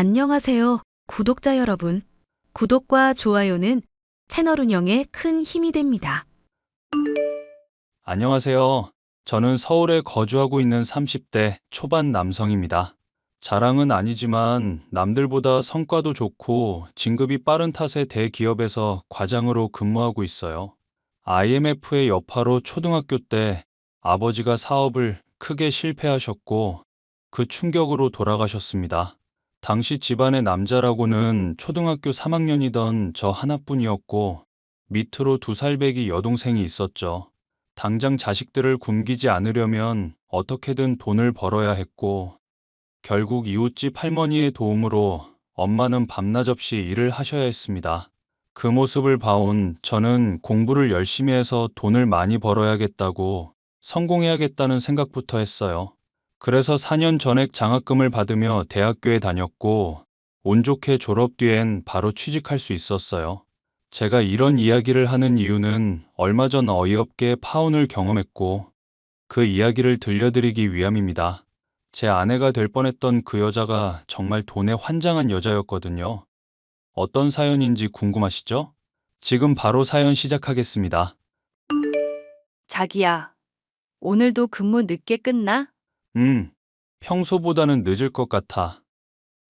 안녕하세요, 구독자 여러분. 구독과 좋아요는 채널 운영에 큰 힘이 됩니다. 안녕하세요. 저는 서울에 거주하고 있는 30대 초반 남성입니다. 자랑은 아니지만 남들보다 성과도 좋고 진급이 빠른 탓에 대기업에서 과장으로 근무하고 있어요. IMF의 여파로 초등학교 때 아버지가 사업을 크게 실패하셨고 그 충격으로 돌아가셨습니다. 당시 집안의 남자라고는 초등학교 3학년이던 저 하나뿐이었고 밑으로 두 살배기 여동생이 있었죠. 당장 자식들을 굶기지 않으려면 어떻게든 돈을 벌어야 했고, 결국 이웃집 할머니의 도움으로 엄마는 밤낮 없이 일을 하셔야 했습니다. 그 모습을 봐온 저는 공부를 열심히 해서 돈을 많이 벌어야겠다고 성공해야겠다는 생각부터 했어요. 그래서 4년 전액 장학금을 받으며 대학교에 다녔고, 운 좋게 졸업 뒤엔 바로 취직할 수 있었어요. 제가 이런 이야기를 하는 이유는 얼마 전 어이없게 파혼을 경험했고 그 이야기를 들려드리기 위함입니다. 제 아내가 될 뻔했던 그 여자가 정말 돈에 환장한 여자였거든요. 어떤 사연인지 궁금하시죠? 지금 바로 사연 시작하겠습니다. 자기야, 오늘도 근무 늦게 끝나? 음, 평소보다는 늦을 것 같아.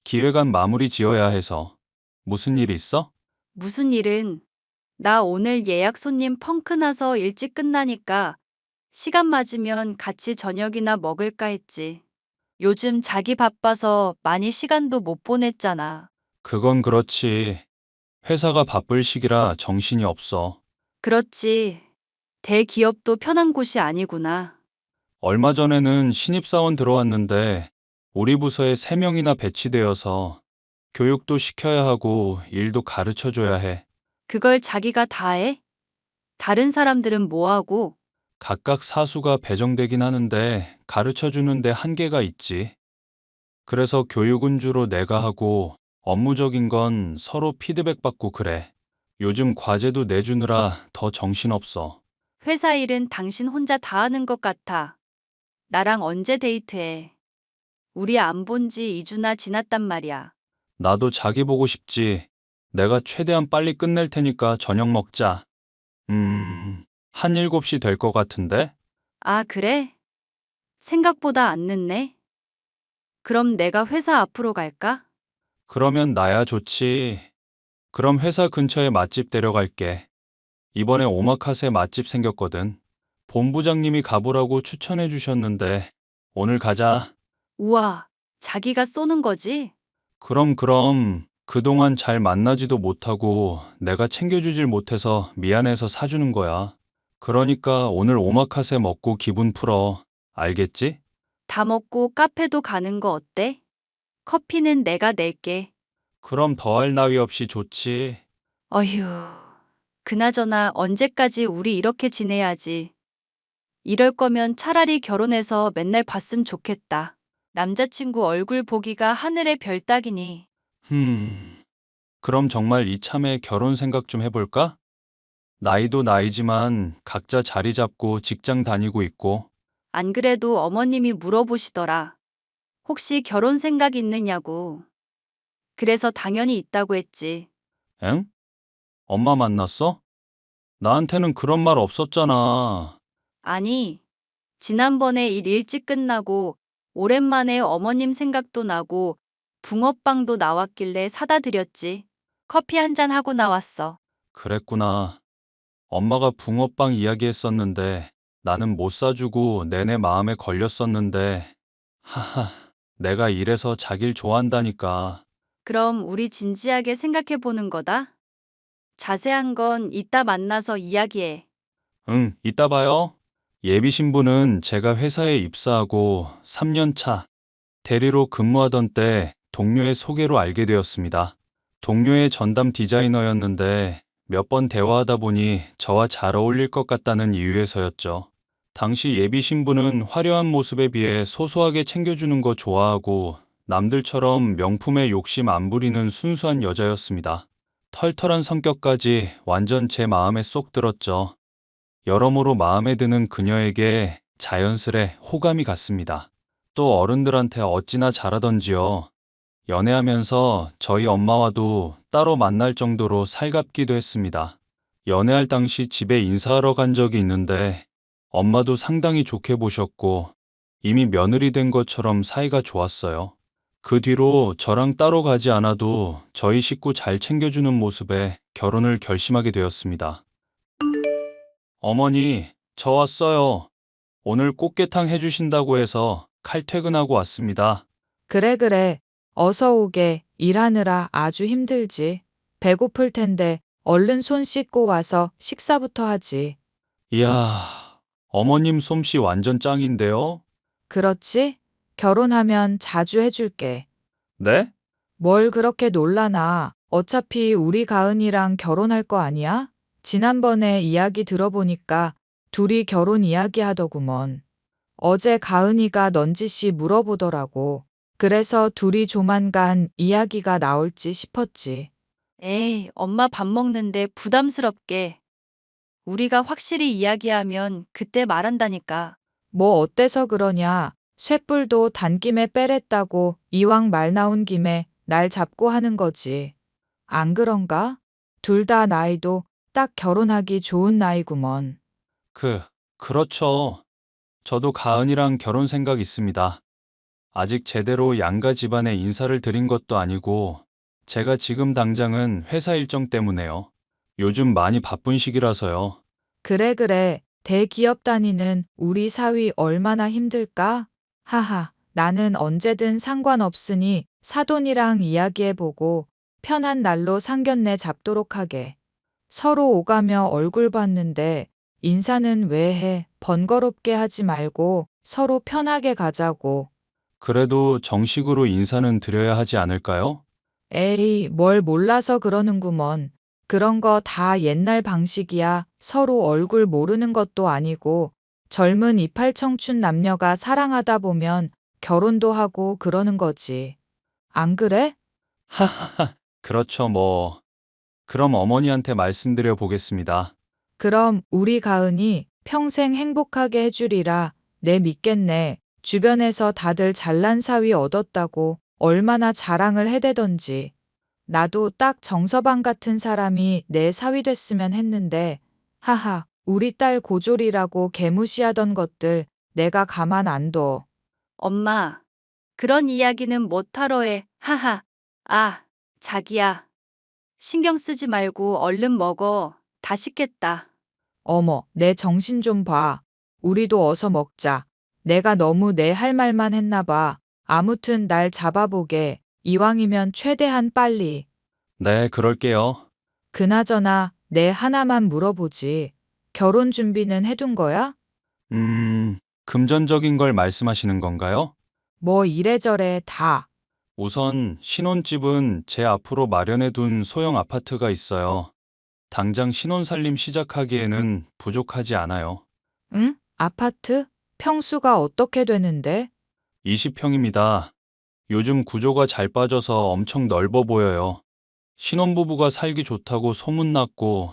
기획안 마무리 지어야 해서. 무슨 일 있어? 무슨 일은? 나 오늘 예약 손님 펑크 나서 일찍 끝나니까 시간 맞으면 같이 저녁이나 먹을까 했지. 요즘 자기 바빠서 많이 시간도 못 보냈잖아. 그건 그렇지. 회사가 바쁠 시기라 정신이 없어. 그렇지. 대기업도 편한 곳이 아니구나. 얼마 전에는 신입사원 들어왔는데 우리 부서에 3명이나 배치되어서 교육도 시켜야 하고 일도 가르쳐 줘야 해. 그걸 자기가 다 해? 다른 사람들은 뭐 하고? 각각 사수가 배정되긴 하는데 가르쳐 주는데 한계가 있지. 그래서 교육은 주로 내가 하고 업무적인 건 서로 피드백 받고 그래. 요즘 과제도 내주느라 더 정신없어. 회사 일은 당신 혼자 다 하는 것 같아. 나랑 언제 데이트해? 우리 안 본 지 2주나 지났단 말이야. 나도 자기 보고 싶지. 내가 최대한 빨리 끝낼 테니까 저녁 먹자. 음, 한 7시 될 것 같은데? 아, 그래? 생각보다 안 늦네. 그럼 내가 회사 앞으로 갈까? 그러면 나야 좋지. 그럼 회사 근처에 맛집 데려갈게. 이번에 오마카세 맛집 생겼거든. 본부장님이 가보라고 추천해 주셨는데 오늘 가자. 우와, 자기가 쏘는 거지? 그럼 그럼 그동안 잘 만나지도 못하고 내가 챙겨주질 못해서 미안해서 사주는 거야. 그러니까 오늘 오마카세 먹고 기분 풀어. 알겠지? 다 먹고 카페도 가는 거 어때? 커피는 내가 낼게. 그럼 더할 나위 없이 좋지. 어휴, 그나저나 언제까지 우리 이렇게 지내야지. 이럴 거면 차라리 결혼해서 맨날 봤으면 좋겠다. 남자친구 얼굴 보기가 하늘의 별 따기니. 흠. 그럼 정말 이참에 결혼 생각 좀 해볼까? 나이도 나이지만 각자 자리 잡고 직장 다니고 있고, 안 그래도 어머님이 물어보시더라. 혹시 결혼 생각 있느냐고. 그래서 당연히 있다고 했지. 엥? 엄마 만났어? 나한테는 그런 말 없었잖아. 아니, 지난번에 일 일찍 끝나고 오랜만에 어머님 생각도 나고 붕어빵도 나왔길래 사다 드렸지. 커피 한 잔 하고 나왔어. 그랬구나. 엄마가 붕어빵 이야기했었는데 나는 못 사주고 내내 마음에 걸렸었는데, 하하, 내가 이래서 자길 좋아한다니까. 그럼 우리 진지하게 생각해 보는 거다. 자세한 건 이따 만나서 이야기해. 응, 이따 봐요. 예비 신부는 제가 회사에 입사하고 3년 차 대리로 근무하던 때 동료의 소개로 알게 되었습니다. 동료의 전담 디자이너였는데 몇 번 대화하다 보니 저와 잘 어울릴 것 같다는 이유에서였죠. 당시 예비 신부는 화려한 모습에 비해 소소하게 챙겨주는 거 좋아하고 남들처럼 명품에 욕심 안 부리는 순수한 여자였습니다. 털털한 성격까지 완전 제 마음에 쏙 들었죠. 여러모로 마음에 드는 그녀에게 자연스레 호감이 갔습니다. 또 어른들한테 어찌나 잘하던지요. 연애하면서 저희 엄마와도 따로 만날 정도로 살갑기도 했습니다. 연애할 당시 집에 인사하러 간 적이 있는데 엄마도 상당히 좋게 보셨고 이미 며느리 된 것처럼 사이가 좋았어요. 그 뒤로 저랑 따로 가지 않아도 저희 식구 잘 챙겨주는 모습에 결혼을 결심하게 되었습니다. 어머니, 저 왔어요. 오늘 꽃게탕 해주신다고 해서 칼퇴근하고 왔습니다. 그래, 그래. 어서 오게. 일하느라 아주 힘들지. 배고플 텐데 얼른 손 씻고 와서 식사부터 하지. 이야, 어머님 솜씨 완전 짱인데요? 그렇지? 결혼하면 자주 해줄게. 네? 뭘 그렇게 놀라나. 어차피 우리 가은이랑 결혼할 거 아니야? 지난번에 이야기 들어보니까 둘이 결혼 이야기 하더구먼. 어제 가은이가 넌지 씨 물어보더라고. 그래서 둘이 조만간 이야기가 나올지 싶었지. 에이, 엄마 밥 먹는데 부담스럽게. 우리가 확실히 이야기하면 그때 말한다니까. 뭐 어때서 그러냐. 쇳불도 단김에 빼랬다고 이왕 말 나온 김에 날 잡고 하는 거지. 안 그런가? 둘 다 나이도 딱 결혼하기 좋은 나이구먼. 그, 그렇죠. 저도 가은이랑 결혼 생각 있습니다. 아직 제대로 양가 집안에 인사를 드린 것도 아니고, 제가 지금 당장은 회사 일정 때문에요. 요즘 많이 바쁜 시기라서요. 그래 그래. 대기업 다니는 우리 사위 얼마나 힘들까? 하하. 나는 언제든 상관없으니 사돈이랑 이야기해보고 편한 날로 상견례 잡도록 하게. 서로 오가며 얼굴 봤는데 인사는 왜 해? 번거롭게 하지 말고 서로 편하게 가자고. 그래도 정식으로 인사는 드려야 하지 않을까요? 에이, 뭘 몰라서 그러는구먼. 그런 거 다 옛날 방식이야. 서로 얼굴 모르는 것도 아니고 젊은 이팔 청춘 남녀가 사랑하다 보면 결혼도 하고 그러는 거지. 안 그래? 하하하, 그렇죠, 뭐. 그럼 어머니한테 말씀드려 보겠습니다. 그럼 우리 가은이 평생 행복하게 해주리라. 내 믿겠네. 주변에서 다들 잘난 사위 얻었다고 얼마나 자랑을 해대던지. 나도 딱 정서방 같은 사람이 내 사위 됐으면 했는데, 하하, 우리 딸 고졸이라고 개무시하던 것들 내가 가만 안 둬. 엄마, 그런 이야기는 못하러 해. 하하. 아, 자기야. 신경 쓰지 말고 얼른 먹어. 다 식겠다. 어머, 내 정신 좀 봐. 우리도 어서 먹자. 내가 너무 내 할 말만 했나 봐. 아무튼 날 잡아보게. 이왕이면 최대한 빨리. 네, 그럴게요. 그나저나 내 하나만 물어보지. 결혼 준비는 해둔 거야? 음, 금전적인 걸 말씀하시는 건가요? 뭐 이래저래 다. 우선 신혼집은 제 앞으로 마련해 둔 소형 아파트가 있어요. 당장 신혼 살림 시작하기에는 부족하지 않아요. 응? 아파트? 평수가 어떻게 되는데? 20평입니다. 요즘 구조가 잘 빠져서 엄청 넓어 보여요. 신혼부부가 살기 좋다고 소문났고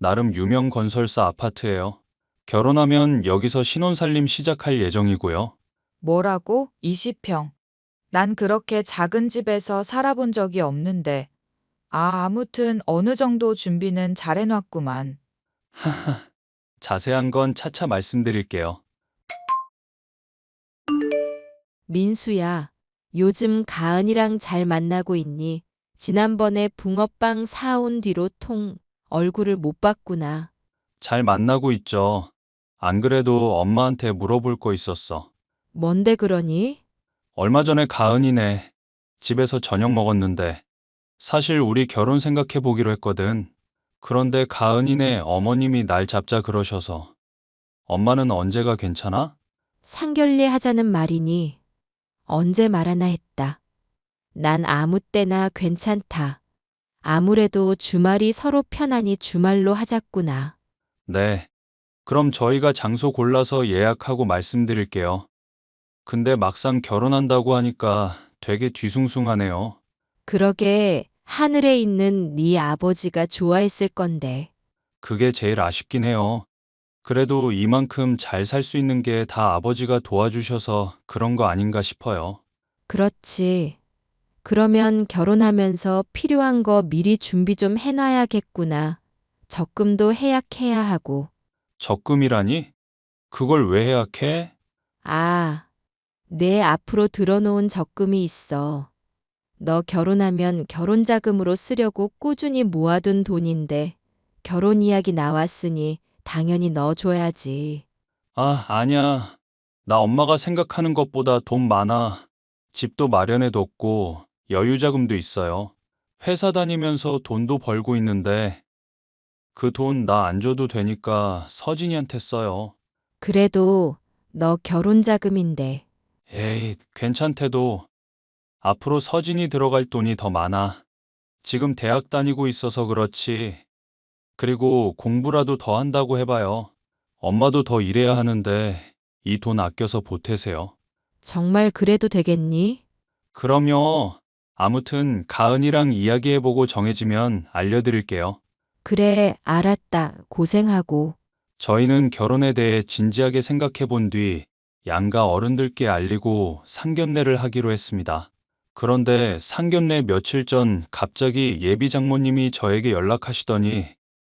나름 유명 건설사 아파트예요. 결혼하면 여기서 신혼 살림 시작할 예정이고요. 뭐라고? 20평. 난 그렇게 작은 집에서 살아본 적이 없는데. 아, 아무튼 어느 정도 준비는 잘 해놨구만. 자세한 건 차차 말씀드릴게요. 민수야, 요즘 가은이랑 잘 만나고 있니? 지난번에 붕어빵 사온 뒤로 통 얼굴을 못 봤구나. 잘 만나고 있죠. 안 그래도 엄마한테 물어볼 거 있었어. 뭔데 그러니? 얼마 전에 가은이네. 집에서 저녁 먹었는데 사실 우리 결혼 생각해 보기로 했거든. 그런데 가은이네 어머님이 날 잡자 그러셔서 엄마는 언제가 괜찮아? 상견례 하자는 말이니 언제 말하나 했다. 난 아무 때나 괜찮다. 아무래도 주말이 서로 편하니 주말로 하자꾸나. 네. 그럼 저희가 장소 골라서 예약하고 말씀드릴게요. 근데 막상 결혼한다고 하니까 되게 뒤숭숭하네요. 그러게 하늘에 있는 네 아버지가 좋아했을 건데. 그게 제일 아쉽긴 해요. 그래도 이만큼 잘 살 수 있는 게 다 아버지가 도와주셔서 그런 거 아닌가 싶어요. 그렇지. 그러면 결혼하면서 필요한 거 미리 준비 좀 해놔야겠구나. 적금도 해약해야 하고. 적금이라니? 그걸 왜 해약해? 아, 내 앞으로 들어놓은 적금이 있어. 너 결혼하면 결혼자금으로 쓰려고 꾸준히 모아둔 돈인데 결혼 이야기 나왔으니 당연히 넣어줘야지. 아, 아니야. 나 엄마가 생각하는 것보다 돈 많아. 집도 마련해뒀고 여유자금도 있어요. 회사 다니면서 돈도 벌고 있는데 그 돈 나 안 줘도 되니까 서진이한테 써요. 그래도 너 결혼자금인데 에이, 괜찮대도 앞으로 서진이 들어갈 돈이 더 많아. 지금 대학 다니고 있어서 그렇지. 그리고 공부라도 더 한다고 해봐요. 엄마도 더 일해야 하는데 이 돈 아껴서 보태세요. 정말 그래도 되겠니? 그럼요. 아무튼 가은이랑 이야기해보고 정해지면 알려드릴게요. 그래, 알았다. 고생하고. 저희는 결혼에 대해 진지하게 생각해 본 뒤 양가 어른들께 알리고 상견례를 하기로 했습니다. 그런데 상견례 며칠 전 갑자기 예비 장모님이 저에게 연락하시더니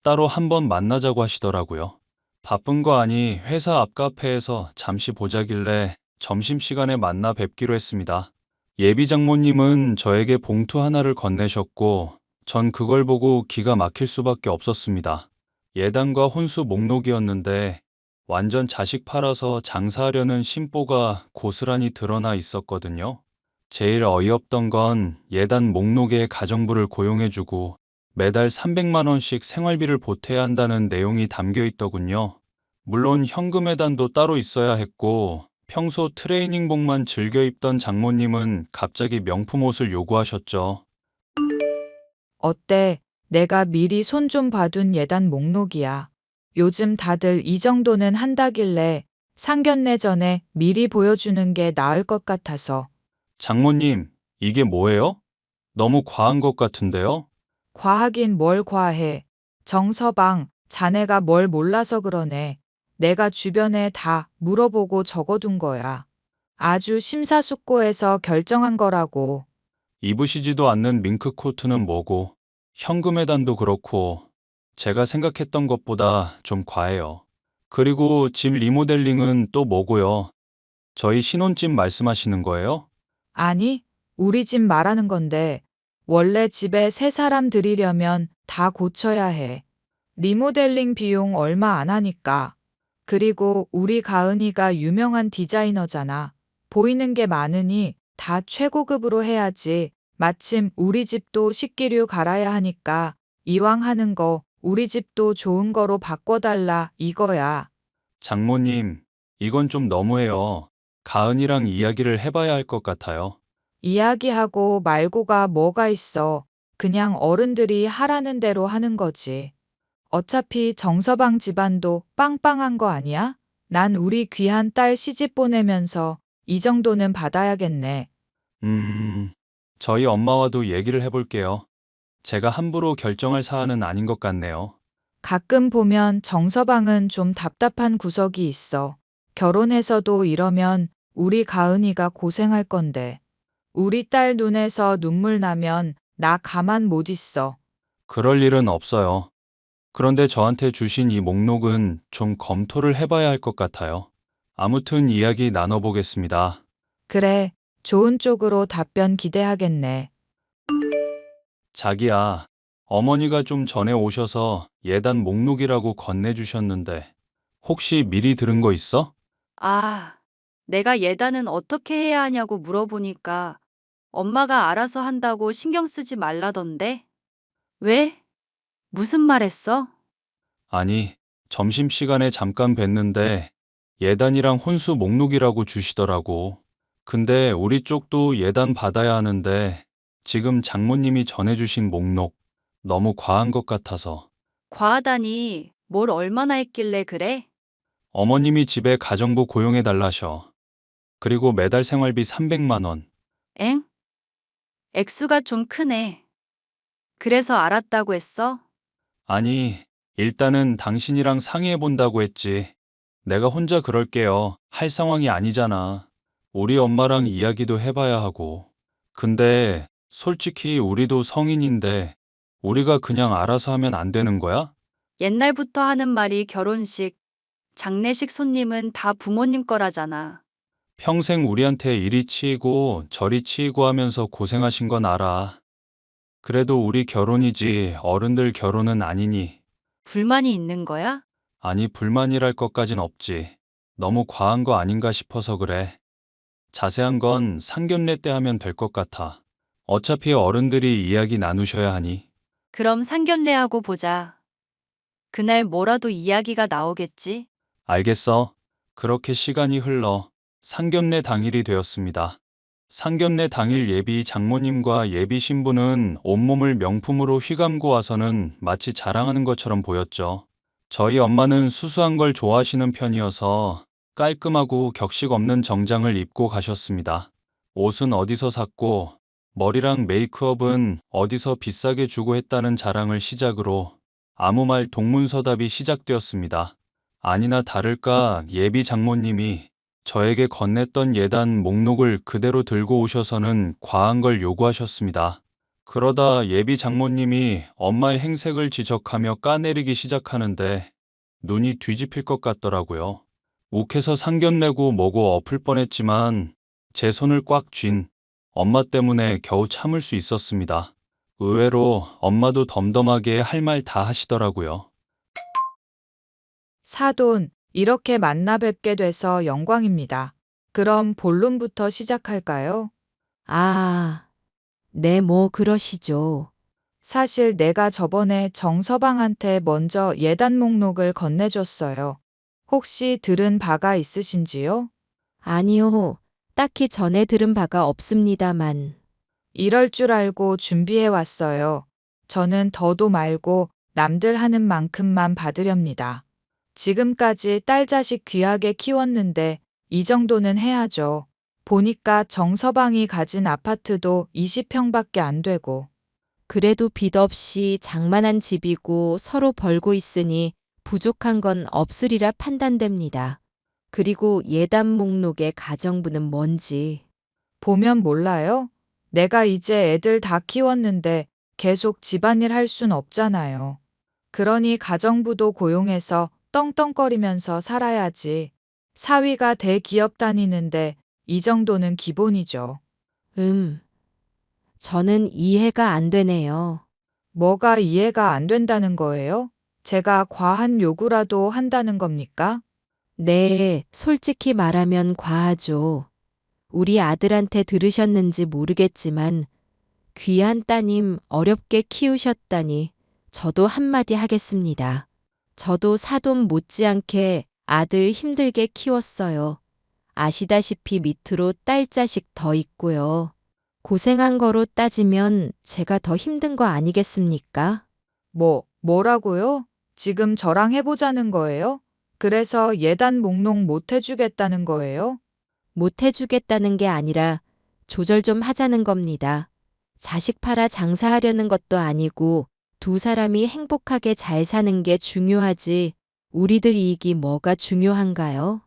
따로 한번 만나자고 하시더라고요. 바쁜 거 아니 회사 앞 카페에서 잠시 보자길래 점심시간에 만나 뵙기로 했습니다. 예비 장모님은 저에게 봉투 하나를 건네셨고 전 그걸 보고 기가 막힐 수밖에 없었습니다. 예단과 혼수 목록이었는데 완전 자식 팔아서 장사하려는 심보가 고스란히 드러나 있었거든요. 제일 어이없던 건 예단 목록에 가정부를 고용해주고 매달 300만 원씩 생활비를 보태야 한다는 내용이 담겨 있더군요. 물론 현금 예단도 따로 있어야 했고 평소 트레이닝복만 즐겨 입던 장모님은 갑자기 명품 옷을 요구하셨죠. 어때? 내가 미리 손 좀 봐둔 예단 목록이야. 요즘 다들 이 정도는 한다길래 상견례 전에 미리 보여주는 게 나을 것 같아서. 장모님, 이게 뭐예요? 너무 과한 것 같은데요? 과하긴 뭘 과해. 정서방, 자네가 뭘 몰라서 그러네. 내가 주변에 다 물어보고 적어둔 거야. 아주 심사숙고해서 결정한 거라고. 입으시지도 않는 밍크 코트는 뭐고, 현금 예단도 그렇고, 제가 생각했던 것보다 좀 과해요. 그리고 집 리모델링은 또 뭐고요? 저희 신혼집 말씀하시는 거예요? 아니, 우리 집 말하는 건데, 원래 집에 새 사람 들이려면 다 고쳐야 해. 리모델링 비용 얼마 안 하니까. 그리고 우리 가은이가 유명한 디자이너잖아. 보이는 게 많으니 다 최고급으로 해야지. 마침 우리 집도 식기류 갈아야 하니까 이왕 하는 거 우리 집도 좋은 거로 바꿔달라 이거야. 장모님, 이건 좀 너무해요. 가은이랑 이야기를 해봐야 할 것 같아요. 이야기하고 말고가 뭐가 있어. 그냥 어른들이 하라는 대로 하는 거지. 어차피 정서방 집안도 빵빵한 거 아니야? 난 우리 귀한 딸 시집 보내면서 이 정도는 받아야겠네. 음, 저희 엄마와도 얘기를 해볼게요. 제가 함부로 결정할 사안은 아닌 것 같네요. 가끔 보면 정서방은 좀 답답한 구석이 있어. 결혼해서도 이러면 우리 가은이가 고생할 건데. 우리 딸 눈에서 눈물 나면 나 가만 못 있어. 그럴 일은 없어요. 그런데 저한테 주신 이 목록은 좀 검토를 해봐야 할 것 같아요. 아무튼 이야기 나눠보겠습니다. 그래, 좋은 쪽으로 답변 기대하겠네. 자기야, 어머니가 좀 전에 오셔서 예단 목록이라고 건네주셨는데, 혹시 미리 들은 거 있어? 아, 내가 예단은 어떻게 해야 하냐고 물어보니까 엄마가 알아서 한다고 신경 쓰지 말라던데? 왜? 무슨 말 했어? 아니, 점심시간에 잠깐 뵀는데, 예단이랑 혼수 목록이라고 주시더라고. 근데 우리 쪽도 예단 받아야 하는데, 지금 장모님이 전해주신 목록, 너무 과한 것 같아서. 과하다니 뭘 얼마나 했길래 그래? 어머님이 집에 가정부 고용해 달라셔. 그리고 매달 생활비 300만 원. 엥? 액수가 좀 크네. 그래서 알았다고 했어? 아니, 일단은 당신이랑 상의해 본다고 했지. 내가 혼자 그럴게요. 할 상황이 아니잖아. 우리 엄마랑 이야기도 해봐야 하고. 근데 솔직히 우리도 성인인데 우리가 그냥 알아서 하면 안 되는 거야? 옛날부터 하는 말이 결혼식, 장례식 손님은 다 부모님 거라잖아. 평생 우리한테 이리 치이고 저리 치이고 하면서 고생하신 건 알아. 그래도 우리 결혼이지 어른들 결혼은 아니니. 불만이 있는 거야? 아니, 불만이랄 것까진 없지. 너무 과한 거 아닌가 싶어서 그래. 자세한 건 상견례 때 하면 될 것 같아. 어차피 어른들이 이야기 나누셔야 하니. 그럼 상견례하고 보자. 그날 뭐라도 이야기가 나오겠지? 알겠어. 그렇게 시간이 흘러 상견례 당일이 되었습니다. 상견례 당일 예비 장모님과 예비 신부는 온몸을 명품으로 휘감고 와서는 마치 자랑하는 것처럼 보였죠. 저희 엄마는 수수한 걸 좋아하시는 편이어서 깔끔하고 격식 없는 정장을 입고 가셨습니다. 옷은 어디서 샀고 머리랑 메이크업은 어디서 비싸게 주고 했다는 자랑을 시작으로 아무 말 동문서답이 시작되었습니다. 아니나 다를까 예비 장모님이 저에게 건넸던 예단 목록을 그대로 들고 오셔서는 과한 걸 요구하셨습니다. 그러다 예비 장모님이 엄마의 행색을 지적하며 까내리기 시작하는데 눈이 뒤집힐 것 같더라고요. 욱해서 상견내고 뭐고 엎을 뻔했지만 제 손을 꽉 쥔 엄마 때문에 겨우 참을 수 있었습니다. 의외로 엄마도 덤덤하게 할 말 다 하시더라고요. 사돈, 이렇게 만나 뵙게 돼서 영광입니다. 그럼 본론부터 시작할까요? 아, 네, 뭐 그러시죠. 사실 내가 저번에 정서방한테 먼저 예단 목록을 건네줬어요. 혹시 들은 바가 있으신지요? 아니요, 딱히 전에 들은 바가 없습니다만. 이럴 줄 알고 준비해 왔어요. 저는 더도 말고 남들 하는 만큼만 받으렵니다. 지금까지 딸 자식 귀하게 키웠는데 이 정도는 해야죠. 보니까 정서방이 가진 아파트도 20평밖에 안 되고 그래도 빚 없이 장만한 집이고 서로 벌고 있으니 부족한 건 없으리라 판단됩니다. 그리고 예단 목록의 가정부는 뭔지. 보면 몰라요? 내가 이제 애들 다 키웠는데 계속 집안일 할 순 없잖아요. 그러니 가정부도 고용해서 떵떵거리면서 살아야지. 사위가 대기업 다니는데 이 정도는 기본이죠. 음, 저는 이해가 안 되네요. 뭐가 이해가 안 된다는 거예요? 제가 과한 요구라도 한다는 겁니까? 네, 솔직히 말하면 과하죠. 우리 아들한테 들으셨는지 모르겠지만 귀한 따님 어렵게 키우셨다니 저도 한마디 하겠습니다. 저도 사돈 못지않게 아들 힘들게 키웠어요. 아시다시피 밑으로 딸 자식 더 있고요. 고생한 거로 따지면 제가 더 힘든 거 아니겠습니까? 뭐, 뭐라고요? 지금 저랑 해보자는 거예요? 그래서 예단 목록 못 해주겠다는 거예요? 못 해주겠다는 게 아니라 조절 좀 하자는 겁니다. 자식 팔아 장사하려는 것도 아니고 두 사람이 행복하게 잘 사는 게 중요하지 우리들 이익이 뭐가 중요한가요?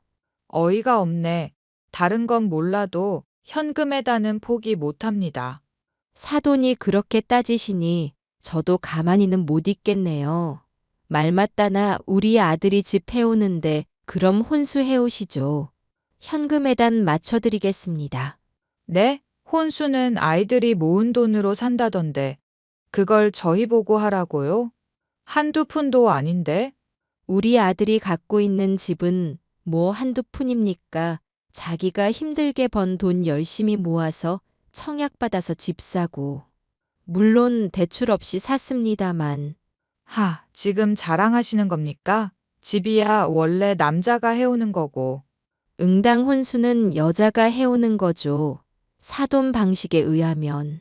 어이가 없네. 다른 건 몰라도 현금에 다는 포기 못 합니다. 사돈이 그렇게 따지시니 저도 가만히는 못 있겠네요. 말 맞다나 우리 아들이 집 해오는데 그럼 혼수 해오시죠. 현금에단 맞춰드리겠습니다. 네? 혼수는 아이들이 모은 돈으로 산다던데. 그걸 저희 보고 하라고요? 한두 푼도 아닌데? 우리 아들이 갖고 있는 집은 뭐 한두 푼입니까? 자기가 힘들게 번 돈 열심히 모아서 청약받아서 집 사고. 물론 대출 없이 샀습니다만. 하, 지금 자랑하시는 겁니까? 집이야 원래 남자가 해오는 거고. 응당 혼수는 여자가 해오는 거죠. 사돈 방식에 의하면.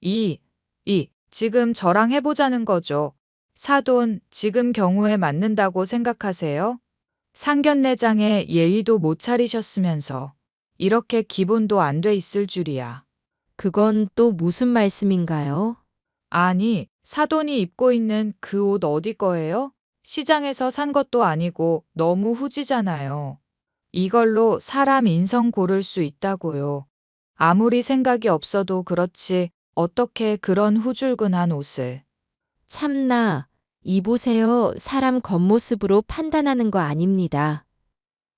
이, 이, 지금 저랑 해보자는 거죠. 사돈, 지금 경우에 맞는다고 생각하세요? 상견례장에 예의도 못 차리셨으면서 이렇게 기본도 안 돼 있을 줄이야. 그건 또 무슨 말씀인가요? 아니, 사돈이 입고 있는 그 옷 어디 거예요? 시장에서 산 것도 아니고 너무 후지잖아요. 이걸로 사람 인성 고를 수 있다고요. 아무리 생각이 없어도 그렇지 어떻게 그런 후줄근한 옷을. 참나, 이보세요. 사람 겉모습으로 판단하는 거 아닙니다.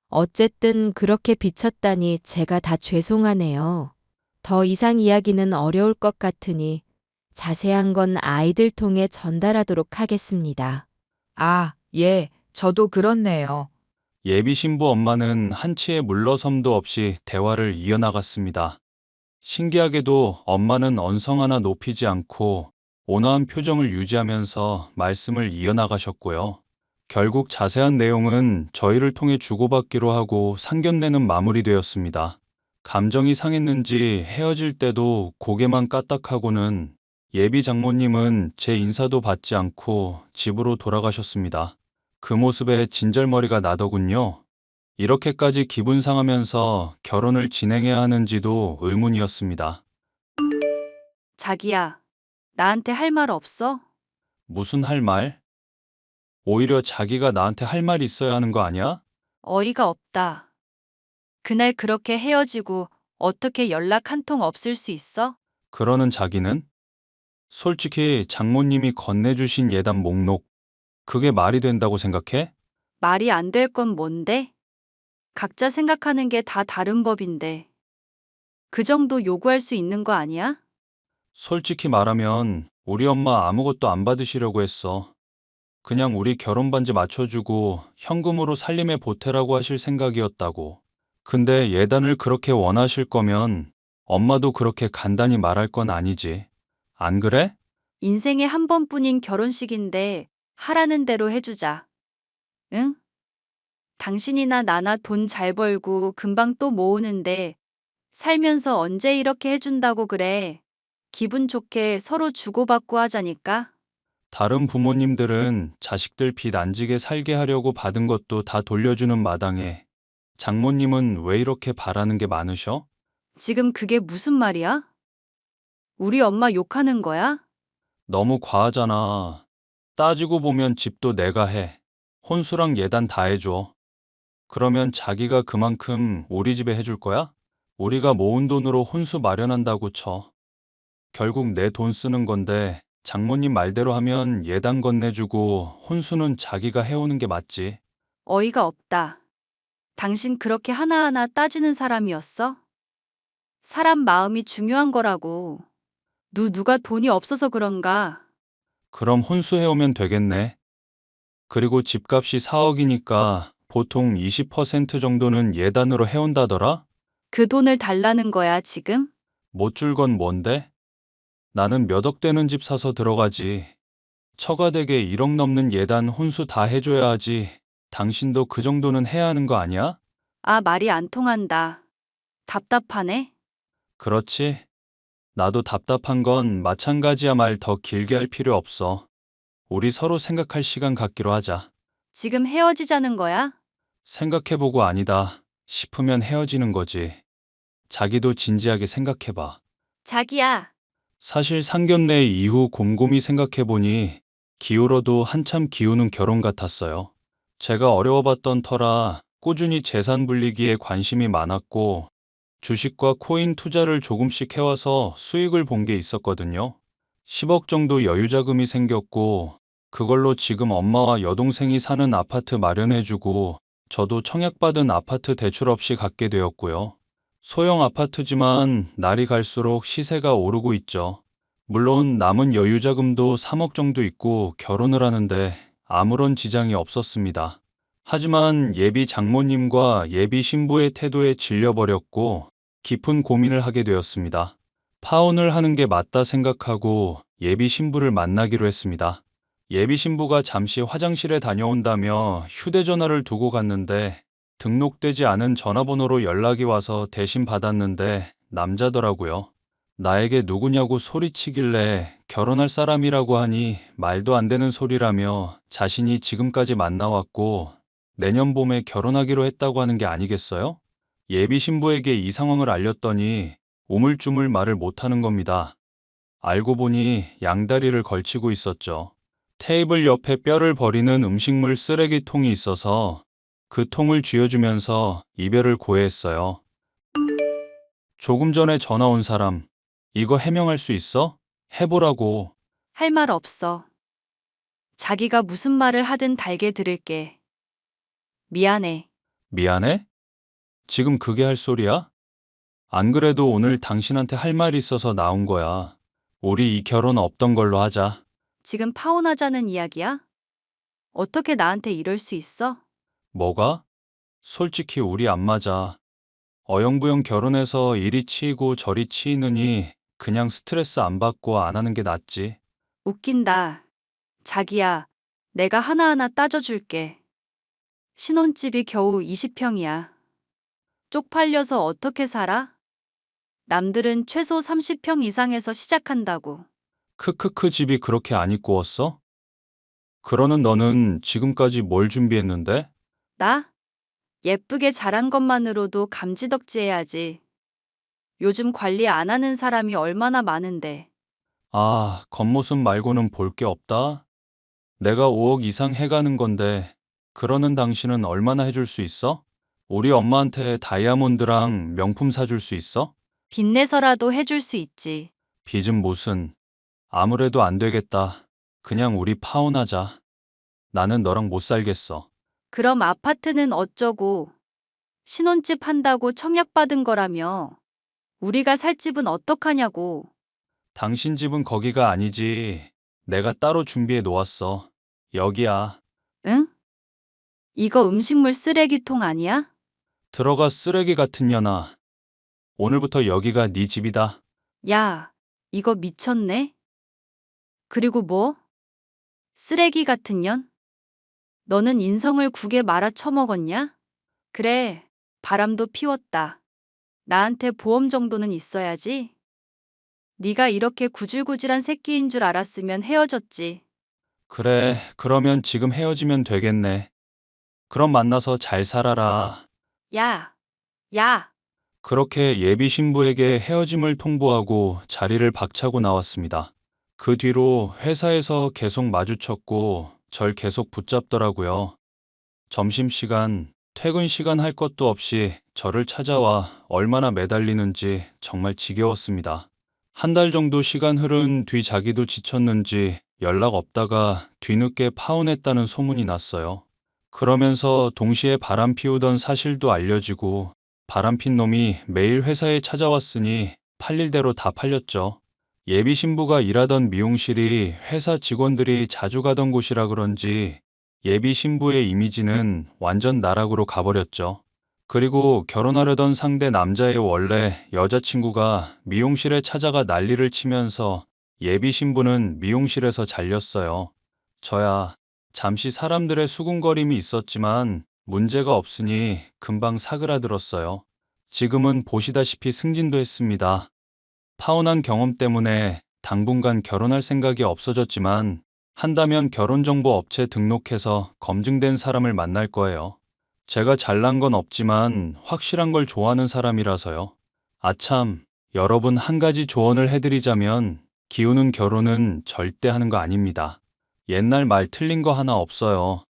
어쨌든 그렇게 비쳤다니 제가 다 죄송하네요. 더 이상 이야기는 어려울 것 같으니 자세한 건 아이들 통해 전달하도록 하겠습니다. 아, 예, 저도 그렇네요. 예비 신부 엄마는 한치의 물러섬도 없이 대화를 이어나갔습니다. 신기하게도 엄마는 언성 하나 높이지 않고 온화한 표정을 유지하면서 말씀을 이어나가셨고요. 결국 자세한 내용은 저희를 통해 주고받기로 하고 상견례는 마무리되었습니다. 감정이 상했는지 헤어질 때도 고개만 까딱하고는 예비 장모님은 제 인사도 받지 않고 집으로 돌아가셨습니다. 그 모습에 진절머리가 나더군요. 이렇게까지 기분 상하면서 결혼을 진행해야 하는지도 의문이었습니다. 자기야, 나한테 할 말 없어? 무슨 할 말? 오히려 자기가 나한테 할 말 있어야 하는 거 아니야? 어이가 없다. 그날 그렇게 헤어지고 어떻게 연락 한 통 없을 수 있어? 그러는 자기는? 솔직히 장모님이 건네주신 예단 목록, 그게 말이 된다고 생각해? 말이 안 될 건 뭔데? 각자 생각하는 게 다 다른 법인데. 그 정도 요구할 수 있는 거 아니야? 솔직히 말하면 우리 엄마 아무것도 안 받으시려고 했어. 그냥 우리 결혼 반지 맞춰주고 현금으로 살림에 보태라고 하실 생각이었다고. 근데 예단을 그렇게 원하실 거면 엄마도 그렇게 간단히 말할 건 아니지. 안 그래? 인생에 한 번뿐인 결혼식인데 하라는 대로 해주자. 응? 당신이나 나나 돈 잘 벌고 금방 또 모으는데 살면서 언제 이렇게 해준다고 그래. 기분 좋게 서로 주고받고 하자니까. 다른 부모님들은 자식들 빚 안 지게 살게 하려고 받은 것도 다 돌려주는 마당에 장모님은 왜 이렇게 바라는 게 많으셔? 지금 그게 무슨 말이야? 우리 엄마 욕하는 거야? 너무 과하잖아. 따지고 보면 집도 내가 해. 혼수랑 예단 다 해줘. 그러면 자기가 그만큼 우리 집에 해줄 거야? 우리가 모은 돈으로 혼수 마련한다고 쳐. 결국 내 돈 쓰는 건데 장모님 말대로 하면 예단 건네주고 혼수는 자기가 해오는 게 맞지. 어이가 없다. 당신 그렇게 하나하나 따지는 사람이었어? 사람 마음이 중요한 거라고. 누 누가 돈이 없어서 그런가? 그럼 혼수해오면 되겠네. 그리고 집값이 4억이니까 보통 20% 정도는 예단으로 해온다더라? 그 돈을 달라는 거야, 지금? 못 줄 건 뭔데? 나는 몇 억 되는 집 사서 들어가지. 처가되게 1억 넘는 예단 혼수 다 해줘야 하지. 당신도 그 정도는 해야 하는 거 아니야? 아, 말이 안 통한다. 답답하네. 그렇지. 나도 답답한 건 마찬가지야 말 더 길게 할 필요 없어. 우리 서로 생각할 시간 갖기로 하자. 지금 헤어지자는 거야? 생각해보고 아니다 싶으면 헤어지는 거지. 자기도 진지하게 생각해봐. 자기야, 사실 상견례 이후 곰곰이 생각해보니 기울어도 한참 기우는 결혼 같았어요. 제가 어려워봤던 터라 꾸준히 재산 불리기에 관심이 많았고 주식과 코인 투자를 조금씩 해와서 수익을 본 게 있었거든요. 10억 정도 여유자금이 생겼고 그걸로 지금 엄마와 여동생이 사는 아파트 마련해주고 저도 청약받은 아파트 대출 없이 갖게 되었고요. 소형 아파트지만 날이 갈수록 시세가 오르고 있죠. 물론 남은 여유자금도 3억 정도 있고 결혼을 하는데 아무런 지장이 없었습니다. 하지만 예비 장모님과 예비 신부의 태도에 질려버렸고 깊은 고민을 하게 되었습니다. 파혼을 하는 게 맞다 생각하고 예비 신부를 만나기로 했습니다. 예비 신부가 잠시 화장실에 다녀온다며 휴대전화를 두고 갔는데 등록되지 않은 전화번호로 연락이 와서 대신 받았는데 남자더라고요. 나에게 누구냐고 소리치길래 결혼할 사람이라고 하니 말도 안 되는 소리라며 자신이 지금까지 만나왔고 내년 봄에 결혼하기로 했다고 하는 게 아니겠어요? 예비 신부에게 이 상황을 알렸더니 우물쭈물 말을 못하는 겁니다. 알고 보니 양다리를 걸치고 있었죠. 테이블 옆에 뼈를 버리는 음식물 쓰레기통이 있어서 그 통을 쥐어주면서 이별을 고해했어요. 조금 전에 전화 온 사람, 이거 해명할 수 있어? 해보라고. 할 말 없어. 자기가 무슨 말을 하든 달게 들을게. 미안해. 미안해? 지금 그게 할 소리야? 안 그래도 오늘 당신한테 할 말이 있어서 나온 거야. 우리 이 결혼 없던 걸로 하자. 지금 파혼하자는 이야기야? 어떻게 나한테 이럴 수 있어? 뭐가? 솔직히 우리 안 맞아. 어영부영 결혼해서 이리 치이고 저리 치이느니 그냥 스트레스 안 받고 안 하는 게 낫지. 웃긴다. 자기야, 내가 하나하나 따져줄게. 신혼집이 겨우 20평이야. 쪽팔려서 어떻게 살아? 남들은 최소 30평 이상에서 시작한다고. 크크크 집이 그렇게 안 이꾸었어? 그러는 너는 지금까지 뭘 준비했는데? 나? 예쁘게 자란 것만으로도 감지덕지해야지. 요즘 관리 안 하는 사람이 얼마나 많은데. 아, 겉모습 말고는 볼 게 없다? 내가 5억 이상 해가는 건데, 그러는 당신은 얼마나 해줄 수 있어? 우리 엄마한테 다이아몬드랑 명품 사줄 수 있어? 빚내서라도 해줄 수 있지. 빚은 무슨. 아무래도 안 되겠다. 그냥 우리 파혼하자. 나는 너랑 못 살겠어. 그럼 아파트는 어쩌고. 신혼집 한다고 청약받은 거라며. 우리가 살 집은 어떡하냐고. 당신 집은 거기가 아니지. 내가 따로 준비해 놓았어. 여기야. 응? 이거 음식물 쓰레기통 아니야? 들어가 쓰레기 같은 년아. 오늘부터 여기가 네 집이다. 야, 이거 미쳤네? 그리고 뭐? 쓰레기 같은 년? 너는 인성을 국에 말아 처먹었냐? 그래, 바람도 피웠다. 나한테 보험 정도는 있어야지. 네가 이렇게 구질구질한 새끼인 줄 알았으면 헤어졌지. 그래, 그러면 지금 헤어지면 되겠네. 그럼 만나서 잘 살아라. 야, 야, 그렇게 예비 신부에게 헤어짐을 통보하고 자리를 박차고 나왔습니다. 그 뒤로 회사에서 계속 마주쳤고 절 계속 붙잡더라고요. 점심시간, 퇴근 시간 할 것도 없이 저를 찾아와 얼마나 매달리는지 정말 지겨웠습니다. 한 달 정도 시간 흐른 뒤 자기도 지쳤는지 연락 없다가 뒤늦게 파혼했다는 소문이 났어요. 그러면서 동시에 바람 피우던 사실도 알려지고 바람핀 놈이 매일 회사에 찾아왔으니 팔릴 대로 다 팔렸죠. 예비 신부가 일하던 미용실이 회사 직원들이 자주 가던 곳이라 그런지 예비 신부의 이미지는 완전 나락으로 가버렸죠. 그리고 결혼하려던 상대 남자의 원래 여자친구가 미용실에 찾아가 난리를 치면서 예비 신부는 미용실에서 잘렸어요. 저야 잠시 사람들의 수군거림이 있었지만 문제가 없으니 금방 사그라들었어요. 지금은 보시다시피 승진도 했습니다. 파혼한 경험 때문에 당분간 결혼할 생각이 없어졌지만 한다면 결혼정보 업체 등록해서 검증된 사람을 만날 거예요. 제가 잘난 건 없지만 확실한 걸 좋아하는 사람이라서요. 아참, 여러분 한 가지 조언을 해드리자면 기우는 결혼은 절대 하는 거 아닙니다. 옛날 말 틀린 거 하나 없어요.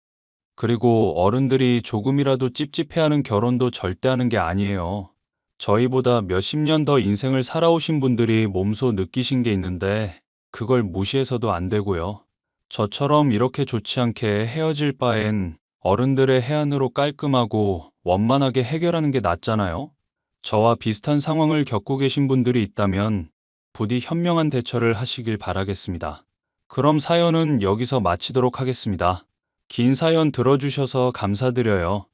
그리고 어른들이 조금이라도 찝찝해하는 결혼도 절대 하는 게 아니에요. 저희보다 몇십 년 더 인생을 살아오신 분들이 몸소 느끼신 게 있는데 그걸 무시해서도 안 되고요. 저처럼 이렇게 좋지 않게 헤어질 바엔 어른들의 해안으로 깔끔하고 원만하게 해결하는 게 낫잖아요. 저와 비슷한 상황을 겪고 계신 분들이 있다면 부디 현명한 대처를 하시길 바라겠습니다. 그럼 사연은 여기서 마치도록 하겠습니다. 긴 사연 들어주셔서 감사드려요.